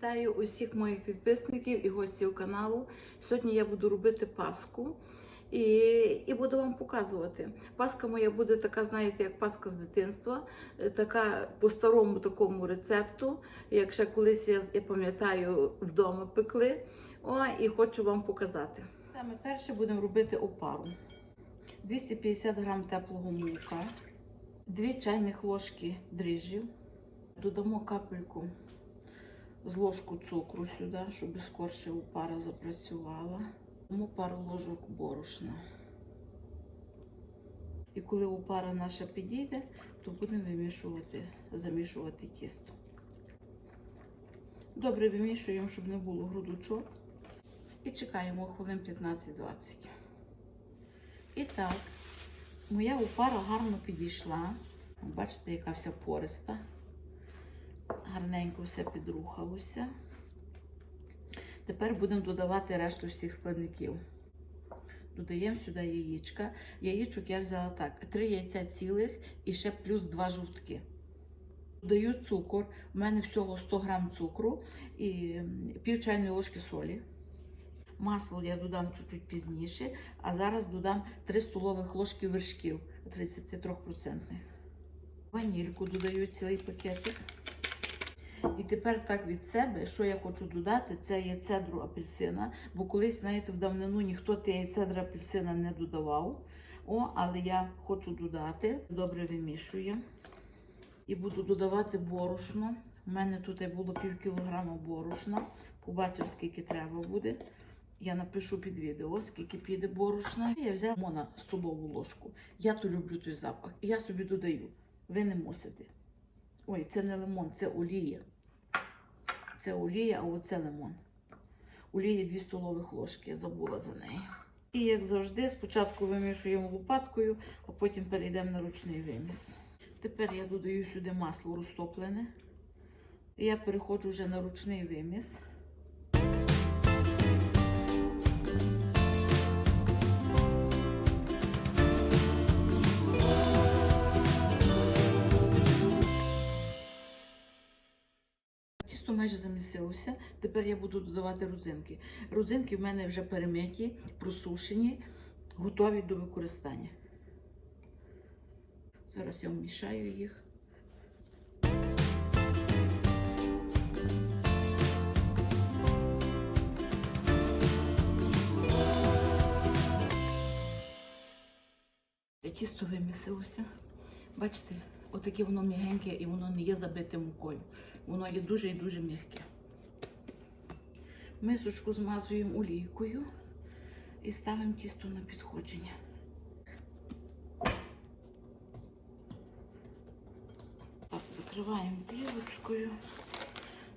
Вітаю усіх моїх підписників і гостів каналу. Сьогодні я буду робити паску і, і буду вам показувати. Паска моя буде така, знаєте, як паска з дитинства, е, така по старому такому рецепту. Як ще колись я, я пам'ятаю, вдома пекли. О, і хочу вам показати. Саме перше будемо робити опару. 250 грам теплого молока, 2 чайних ложки дріжджів. Додамо капельку з ложку цукру сюди, щоб скорше опара запрацювала. Тому пару ложок борошна. І коли опара наша підійде, то будемо вимішувати, замішувати тісто. Добре вимішуємо, щоб не було грудочок. І чекаємо хвилин 15-20. І так, моя опара гарно підійшла. Бачите, яка вся пориста. Гарненько все підрухалося. Тепер будемо додавати решту всіх складників. Додаємо сюди яєчка. Яєчок я взяла так: 3 яйця цілих і ще плюс 2 жовтки. Додаю цукор. У мене всього 100 грам цукру і пів чайної ложки солі. Масло я додам чуть-чуть пізніше, а зараз додам 3 столових ложки вершків 33%. Ванільку додаю цілий пакетик. І тепер так від себе, що я хочу додати, це є цедру апельсина. Бо колись, знаєте, в давнину ніхто тієї цедри апельсина не додавав. О, але я хочу додати. Добре вимішуємо. І буду додавати борошно. У мене тут було пів кілограма борошна. Побачив, скільки треба буде. Я напишу під відео, скільки піде борошна. Я взяла мона столову ложку. Я то люблю той запах. І я собі додаю. Ви не мусите. Ой, це не лимон, це олія. Це олія, а оце лимон. Олії 2 столових ложки, я забула за неї. І як завжди, спочатку вимішуємо лопаткою, а потім перейдемо на ручний виміс. Тепер я додаю сюди масло розтоплене. І я переходжу вже на ручний виміс. Замісилося. Тепер я буду додавати родзинки. Родзинки в мене вже перемиті, просушені, готові до використання. Зараз я вмішаю їх. Тісто вимісилося. Бачите, отаке воно м'ягеньке і воно не є забите мукою. Воно є дуже і дуже м'яке. Мисочку змазуємо олійкою і ставимо тісто на підходження. Так, закриваємо плівочкою,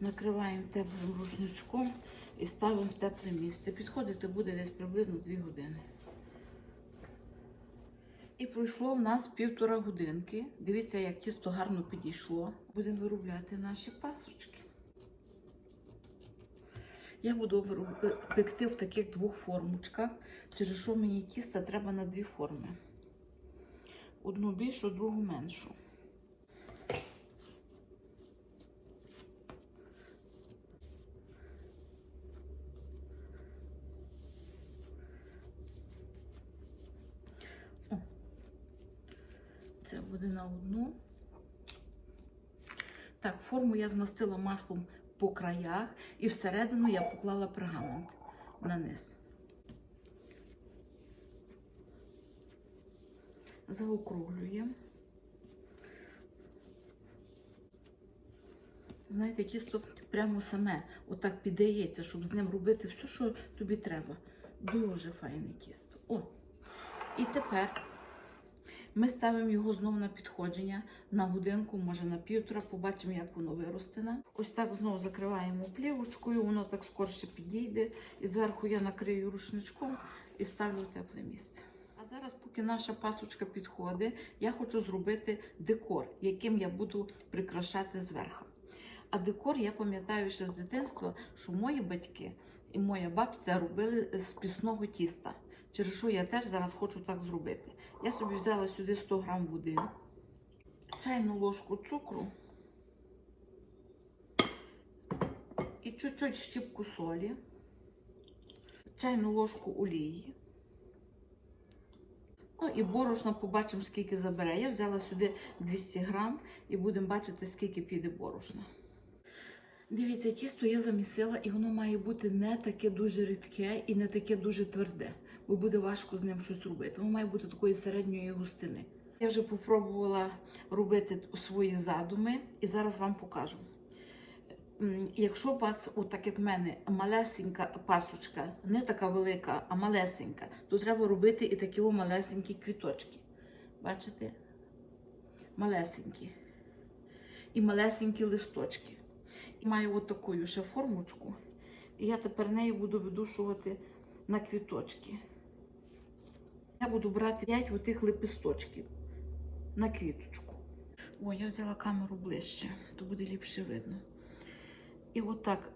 накриваємо теплим рушничком і ставимо в тепле місце. Підходити буде десь приблизно 2 години. І пройшло в нас півтора годинки. Дивіться, як тісто гарно підійшло. Будемо виробляти наші пасочки. Я буду вироб- пекти в таких двох формочках, через що мені тіста треба на дві форми. Одну більшу, другу меншу. Це буде на одну. Так, форму я змастила маслом по краях і всередину я поклала пергамент на низ. Заокруглюємо. Знаєте, тісто прямо саме отак піддається, щоб з ним робити все, що тобі треба. Дуже файне тісто. О! І тепер ми ставимо його знову на підходження на годинку, може на півтора, побачимо, як воно виросте. Ось так знову закриваємо плівочкою, воно так скорше підійде. І зверху я накрию рушничком і ставлю тепле місце. А зараз, поки наша пасочка підходить, я хочу зробити декор, яким я буду прикрашати зверху. А декор я пам'ятаю ще з дитинства, що мої батьки і моя бабця робили з пісного тіста. Через що я теж зараз хочу так зробити. Я собі взяла сюди 100 грам води, чайну ложку цукру і чуть-чуть щіпку солі, чайну ложку олії. Ну і борошна побачимо, скільки забере. Я взяла сюди 200 грам і будемо бачити, скільки піде борошна. Дивіться, тісто я замісила, і воно має бути не таке дуже рідке і не таке дуже тверде, бо буде важко з ним щось робити. Воно має бути такої середньої густини. Я вже попробувала робити свої задуми і зараз вам покажу. Якщо у вас, отак як в мене, малесенька пасочка, не така велика, а малесенька, то треба робити і такі малесенькі квіточки. Бачите? Малесенькі. І малесенькі листочки. І маю от таку ще формочку. І я тепер нею буду видушувати на квіточки. Я буду брати 5 отих лепесточків на квіточку. О, я взяла камеру ближче, то буде ліпше видно. І отак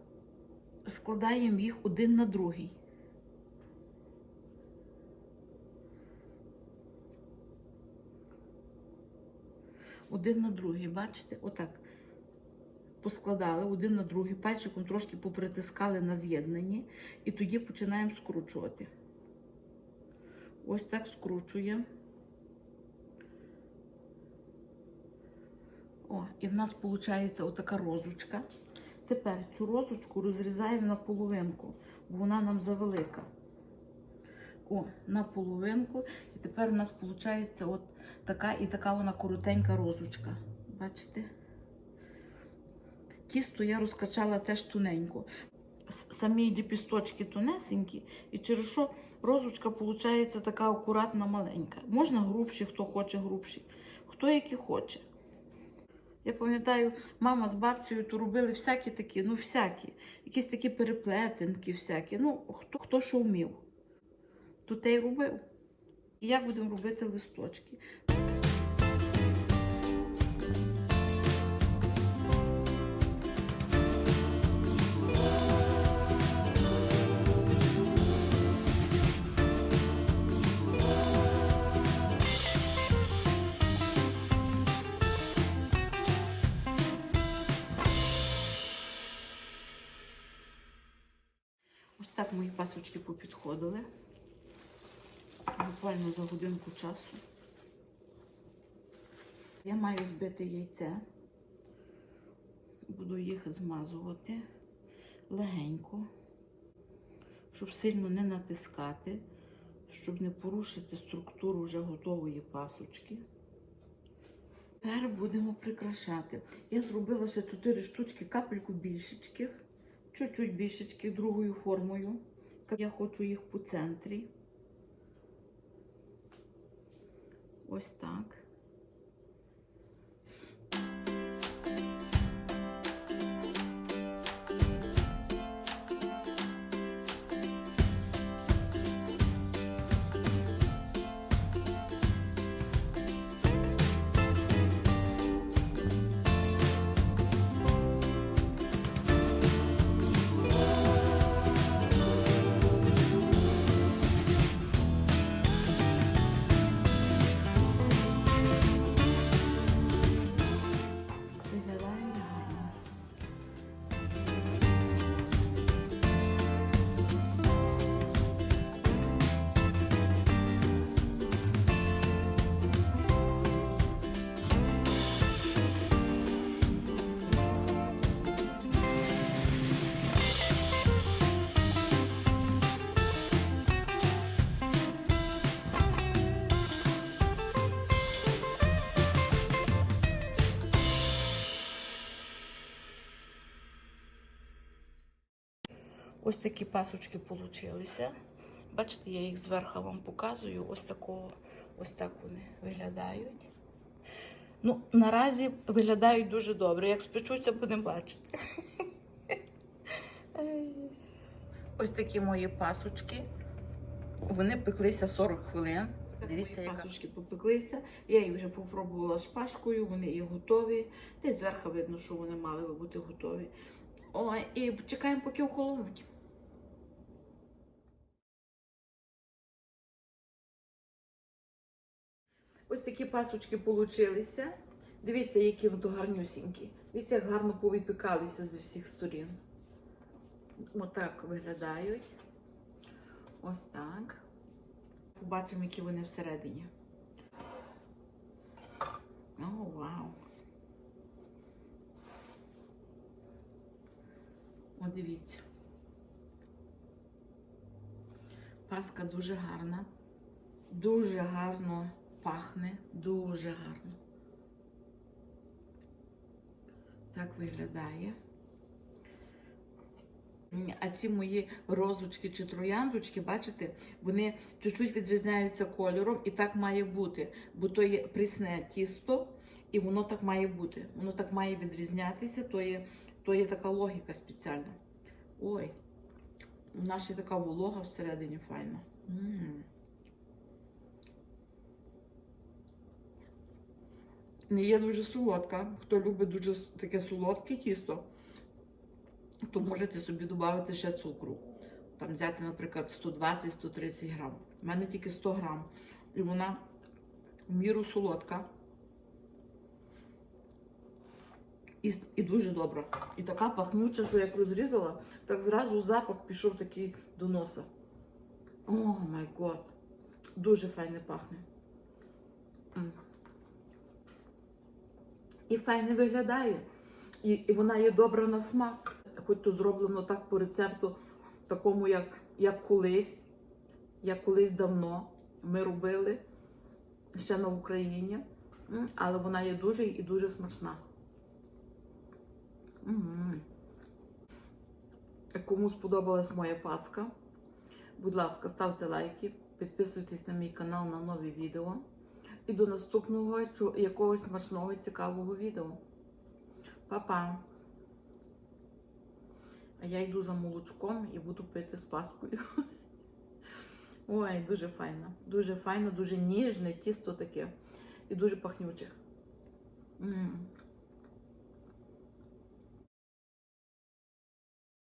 складаємо їх один на другий. Один на другий, бачите? Отак. Поскладали один на другий, пальчиком трошки попритискали на з'єднанні, і тоді починаємо скручувати. Ось так скручуємо. О, і в нас виходить отака розочка. Тепер цю розочку розрізаємо на половинку, бо вона нам завелика. О, на половинку. І тепер у нас виходить от така і така вона коротенька розочка. Бачите? Тісто я розкачала теж тоненько. Самі ліпісточки тонесенькі, і через що розочка виходить така акуратна маленька. Можна грубші, хто хоче грубші, хто які хоче. Я пам'ятаю, мама з бабцею то робили всякі такі, ну всякі, якісь такі переплетинки, всякі. Ну, хто, хто що вмів, то те й робив. І як будемо робити листочки? Мої пасочки попідходили. Буквально за годинку часу. Я маю збити яйце. Буду їх змазувати легенько, щоб сильно не натискати, щоб не порушити структуру вже готової пасочки. Тепер будемо прикрашати. Я зробила ще 4 штучки, капельку більшечких, чуть-чуть більшечки другою формою. Я хочу їх по центрі. Ось так. Ось такі пасочки получилися. Бачите, я їх зверху вам показую. Ось такого, ось так вони виглядають. Ну, наразі виглядають дуже добре. Як спечуться, будемо бачити. Ось такі мої пасочки. Вони пеклися 40 хвилин. Дивіться, як пасочки попеклися. Я їх вже попробувала шпажкою, вони і готові. Десь зверху видно, що вони мали би бути готові. О, і чекаємо, поки охолонуть. Такі пасочки получилися. Дивіться, які вони гарнюсінькі. Дивіться, як гарно повипікалися з усіх сторін. Отак виглядають. Ось так. Побачимо, які вони всередині. О, вау. О, дивіться. Паска дуже гарна. Дуже гарно пахне, дуже гарно. Так виглядає. А ці мої розочки чи трояндочки, бачите, вони чуть-чуть відрізняються кольором, і так має бути. Бо то є прісне тісто, і воно так має бути. Воно так має відрізнятися, то є, то є така логіка спеціальна. Ой, у нас ще така волога всередині файна. М. Не є дуже солодка. Хто любить дуже таке солодке тісто, то можете собі додати ще цукру. Там взяти, наприклад, 120-130 грам. У мене тільки 100 грам. І вона в міру солодка. І, і дуже добра. І така пахнюча, що як розрізала, так зразу запах пішов такий до носа. О май год. Дуже файне пахне. І файне виглядає. І, і вона є добра на смак. Хоч то зроблено так по рецепту, такому, як, як колись, як колись давно ми робили ще на Україні. Але вона є дуже і дуже смачна. Кому сподобалась моя паска, будь ласка, ставте лайки, підписуйтесь на мій канал на нові відео. І до наступного якогось смачного цікавого відео. Па-па! А я йду за молочком і буду пити з паскою. Ой, дуже файно. Дуже файно, дуже ніжне тісто таке і дуже пахнюче.